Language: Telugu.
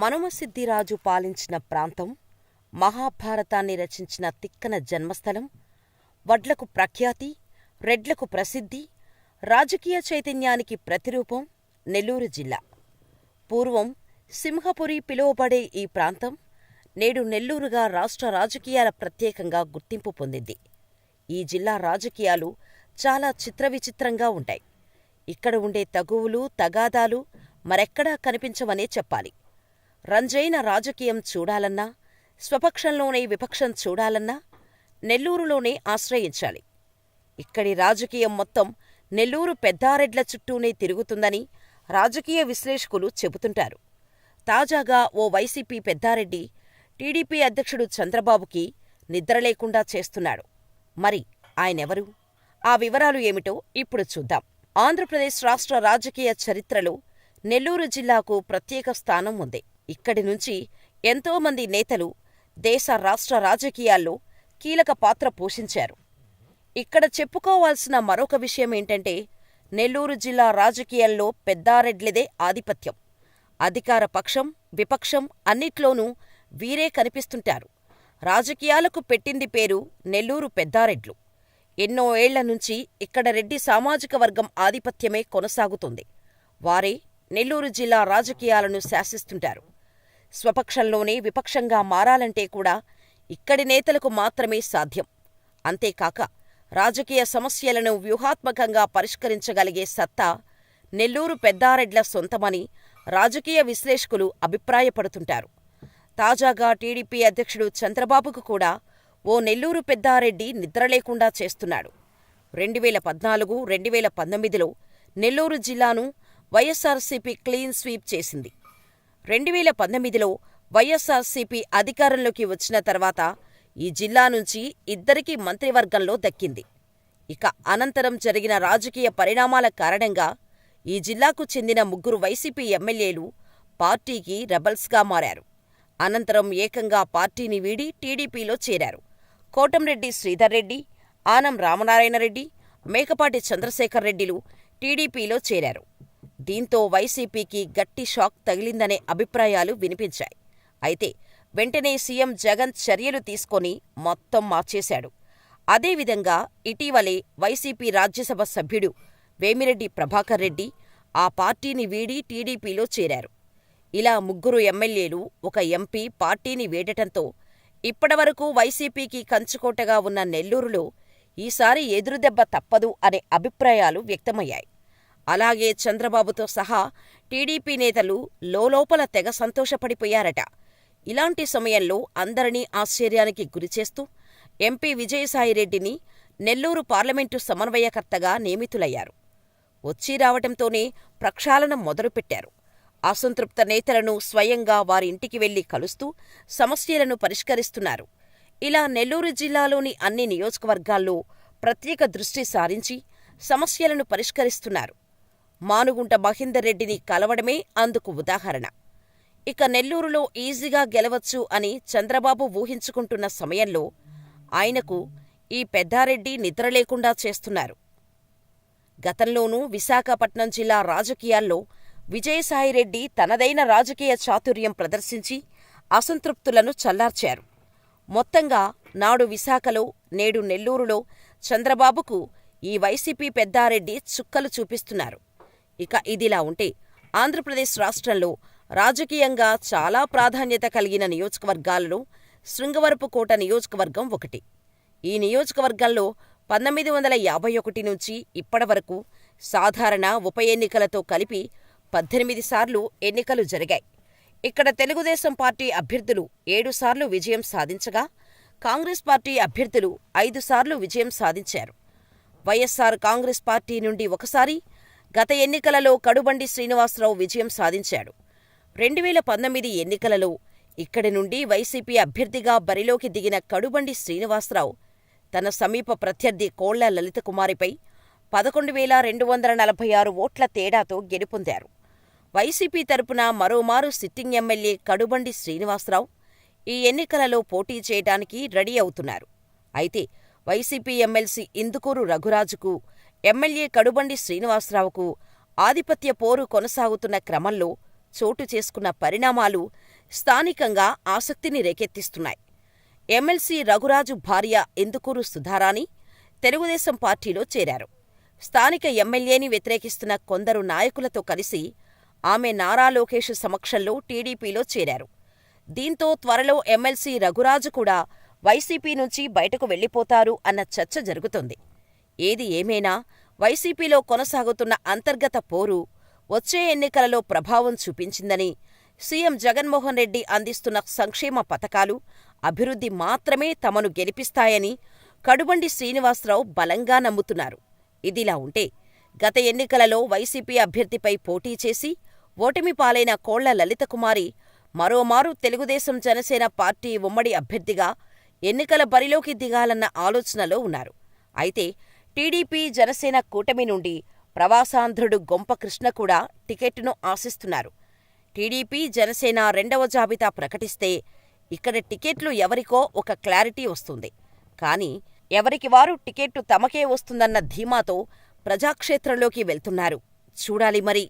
మనుమసిద్ధిరాజు పాలించిన ప్రాంతం మహాభారతాన్ని రచించిన తిక్కన జన్మస్థలం వడ్లకు ప్రఖ్యాతి రెడ్లకు ప్రసిద్ధి రాజకీయ చైతన్యానికి ప్రతిరూపం నెల్లూరు జిల్లా. పూర్వం సింహపురి పిలువబడే ఈ ప్రాంతం నేడు నెల్లూరుగా రాష్ట్ర రాజకీయాల ప్రత్యేకంగా గుర్తింపు పొందింది. ఈ జిల్లా రాజకీయాలు చాలా చిత్రవిచిత్రంగా ఉంటాయి. ఇక్కడ ఉండే తగువులు తగాదాలు మరెక్కడా కనిపించవనే చెప్పాలి. రంజైన రాజకీయం చూడాలన్నా స్వపక్షంలోనే విపక్షం చూడాలన్నా నెల్లూరులోనే ఆశ్రయించాలి. ఇక్కడి రాజకీయం మొత్తం నెల్లూరు పెద్దారెడ్ల చుట్టూనే తిరుగుతుందని రాజకీయ విశ్లేషకులు చెబుతుంటారు. తాజాగా ఓ వైసీపీ పెద్దారెడ్డి టీడీపీ అధ్యక్షుడు చంద్రబాబుకి నిద్రలేకుండా చేస్తున్నాడు. మరి ఆయనెవరు? ఆ వివరాలు ఏమిటో ఇప్పుడు చూద్దాం. ఆంధ్రప్రదేశ్ రాష్ట్ర రాజకీయ చరిత్రలో నెల్లూరు జిల్లాకు ప్రత్యేక స్థానం ఉంది. ఇక్కడి నుంచి ఎంతోమంది నేతలు దేశ రాష్ట్ర రాజకీయాల్లో కీలక పాత్ర పోషించారు. ఇక్కడ చెప్పుకోవాల్సిన మరొక విషయమేంటంటే నెల్లూరు జిల్లా రాజకీయాల్లో పెద్దారెడ్లదే ఆధిపత్యం. అధికార పక్షం విపక్షం అన్నిట్లోనూ వీరే కనిపిస్తుంటారు. రాజకీయాలకు పెట్టింది పేరు నెల్లూరు పెద్దారెడ్లు. ఎన్నో ఏళ్ళ నుంచి ఇక్కడ రెడ్డి సామాజిక వర్గం ఆధిపత్యమే కొనసాగుతుంది. వారే నెల్లూరు జిల్లా రాజకీయాలను శాసిస్తుంటారు. స్వపక్షంలోనే విపక్షంగా మారాలంటే కూడా ఇక్కడి నేతలకు మాత్రమే సాధ్యం. అంతేకాక రాజకీయ సమస్యలను వ్యూహాత్మకంగా పరిష్కరించగలిగే సత్తా నెల్లూరు పెద్దారెడ్ల సొంతమని రాజకీయ విశ్లేషకులు అభిప్రాయపడుతుంటారు. తాజాగా టీడీపీ అధ్యక్షుడు చంద్రబాబుకు కూడా ఓ నెల్లూరు పెద్దారెడ్డి నిద్రలేకుండా చేస్తున్నాడు. రెండువేల పద్నాలుగు రెండువేల పంతొమ్మిదిలో నెల్లూరు జిల్లాను వైఎస్సార్సీపీ క్లీన్ స్వీప్ చేసింది. రెండువేల పంతొమ్మిదిలో వైఎస్సార్సీపీ అధికారంలోకి వచ్చిన తర్వాత ఈ జిల్లా నుంచి ఇద్దరికీ మంత్రివర్గంలో దక్కింది. ఇక అనంతరం జరిగిన రాజకీయ పరిణామాల కారణంగా ఈ జిల్లాకు చెందిన ముగ్గురు వైసీపీ ఎమ్మెల్యేలు పార్టీకి రెబల్స్గా మారారు. అనంతరం ఏకంగా పార్టీని వీడి టీడీపీలో చేరారు. కోటంరెడ్డి శ్రీధర్ రెడ్డి ఆనం రామనారాయణరెడ్డి మేకపాటి చంద్రశేఖర్ రెడ్డిలు టీడీపీలో చేరారు. దీంతో వైసీపీకి గట్టి షాక్ తగిలిందనే అభిప్రాయాలు వినిపించాయి. అయితే వెంటనే సీఎం జగన్ చర్యలు తీసుకొని మొత్తం మార్చేశాడు. అదేవిధంగా ఇటీవలే వైసీపీ రాజ్యసభ సభ్యుడు వేమిరెడ్డి ప్రభాకర్ రెడ్డి ఆ పార్టీని వీడి టీడీపీలో చేరారు. ఇలా ముగ్గురు ఎమ్మెల్యేలు ఒక ఎంపీ పార్టీని వీడటంతో ఇప్పటివరకు వైసీపీకి కంచుకోటగా ఉన్న నెల్లూరులో ఈసారి ఎదురుదెబ్బ తప్పదు అనే అభిప్రాయాలు వ్యక్తమయ్యాయి. అలాగే చంద్రబాబుతో సహా టీడీపీ నేతలు లోలోపల తెగ సంతోషపడిపోయారట. ఇలాంటి సమయంలో అందరినీ ఆశ్చర్యానికి గురిచేస్తూ ఎంపీ విజయసాయిరెడ్డిని నెల్లూరు పార్లమెంటు సమన్వయకర్తగా నియమితులయ్యారు. వచ్చి రావటంతోనే ప్రక్షాళనం మొదలుపెట్టారు. అసంతృప్త నేతలను స్వయంగా వారి ఇంటికి వెళ్ళి కలుస్తూ సమస్యలను పరిష్కరిస్తున్నారు. ఇలా నెల్లూరు జిల్లాలోని అన్ని నియోజకవర్గాల్లో ప్రత్యేక దృష్టి సారించి సమస్యలను పరిష్కరిస్తున్నారు. మానుగుంట మహేందర్ రెడ్డిని కలవడమే అందుకు ఉదాహరణ. ఇక నెల్లూరులో ఈజీగా గెలవచ్చు అని చంద్రబాబు ఊహించుకుంటున్న సమయంలో ఆయనకు ఈ పెద్దారెడ్డి నిద్రలేకుండా చేస్తున్నారు. గతంలోనూ విశాఖపట్నం జిల్లా రాజకీయాల్లో విజయసాయిరెడ్డి తనదైన రాజకీయ చాతుర్యం ప్రదర్శించి అసంతృప్తులను చల్లార్చారు. మొత్తంగా నాడు విశాఖలో నేడు నెల్లూరులో చంద్రబాబుకు ఈ వైసీపీ పెద్దారెడ్డి చుక్కలు చూపిస్తున్నారు. ఇక ఇదిలా ఉంటే ఆంధ్రప్రదేశ్ రాష్ట్రంలో రాజకీయంగా చాలా ప్రాధాన్యత కలిగిన నియోజకవర్గాలలో శృంగవరపుకోట నియోజకవర్గం ఒకటి. ఈ నియోజకవర్గంలో పంతొమ్మిది వందల యాభై ఒకటి నుంచి ఇప్పటివరకు సాధారణ ఉప ఎన్నికలతో కలిపి పద్దెనిమిది సార్లు ఎన్నికలు జరిగాయి. ఇక్కడ తెలుగుదేశం పార్టీ అభ్యర్థులు ఏడుసార్లు విజయం సాధించగా కాంగ్రెస్ పార్టీ అభ్యర్థులు ఐదుసార్లు విజయం సాధించారు. వైఎస్సార్ కాంగ్రెస్ పార్టీ నుండి ఒకసారి గత ఎన్నికలలో కడుబండి శ్రీనివాసరావు విజయం సాధించాడు. రెండువేల పంతొమ్మిది ఎన్నికలలో ఇక్కడి నుండి వైసీపీ అభ్యర్థిగా బరిలోకి దిగిన కడుబండి శ్రీనివాసరావు తన సమీప ప్రత్యర్థి కోళ్ళ లలితకుమారిపై పదకొండు వేల రెండు వందల నలభై ఆరు ఓట్ల తేడాతో గెలుపొందారు. వైసీపీ తరపున మరోమారు సిట్టింగ్ ఎమ్మెల్యే కడుబండి శ్రీనివాసరావు ఈ ఎన్నికలలో పోటీ చేయడానికి రెడీ అవుతున్నారు. అయితే వైసీపీ ఎమ్మెల్సీ ఇందుకూరు రఘురాజుకు ఎమ్మెల్యే కడుబండి శ్రీనివాసరావుకు ఆధిపత్య పోరు కొనసాగుతున్న క్రమంలో చోటు చేసుకున్న పరిణామాలు స్థానికంగా ఆసక్తిని రేకెత్తిస్తున్నాయి. ఎమ్మెల్సీ రఘురాజు భార్య ఇందుకూరు సుధారాణి తెలుగుదేశం పార్టీలో చేరారు. స్థానిక ఎమ్మెల్యేని వ్యతిరేకిస్తున్న కొందరు నాయకులతో కలిసి ఆమె నారా లోకేష్ సమక్షంలో టీడీపీలో చేరారు. దీంతో త్వరలో ఎమ్మెల్సీ రఘురాజు కూడా వైసీపీ నుంచి బయటకు వెళ్ళిపోతారు అన్న చర్చ జరుగుతోంది. ఏది ఏమైనా వైసీపీలో కొనసాగుతున్న అంతర్గత పోరు వచ్చే ఎన్నికలలో ప్రభావం చూపించిందని సీఎం జగన్మోహన్ రెడ్డి అందిస్తున్న సంక్షేమ పథకాలు అభివృద్ధి మాత్రమే తమను గెలిపిస్తాయని కడుబండి శ్రీనివాసరావు బలంగా నమ్ముతున్నారు. ఇదిలా ఉంటే గత ఎన్నికలలో వైసీపీ అభ్యర్థిపై పోటీ చేసి ఓటమి పాలైన కోళ్ళ లలితకుమారి మరోమారు తెలుగుదేశం జనసేన పార్టీ ఉమ్మడి అభ్యర్థిగా ఎన్నికల బరిలోకి దిగాలన్న ఆలోచనలో ఉన్నారు. అయితే టీడీపీ జనసేన కూటమి నుండి ప్రవాసాంధ్రుడు గొంప కృష్ణ కూడా టికెట్టును ఆశిస్తున్నారు. టీడీపీ జనసేన రెండవ జాబితా ప్రకటిస్తే ఇక్కడ టికెట్లు ఎవరికో ఒక క్లారిటీ వస్తుంది. కానీ ఎవరికి వారు టికెట్టు తమకే వస్తుందన్న ధీమాతో ప్రజాక్షేత్రంలోకి వెళ్తున్నారు. చూడాలి మరి.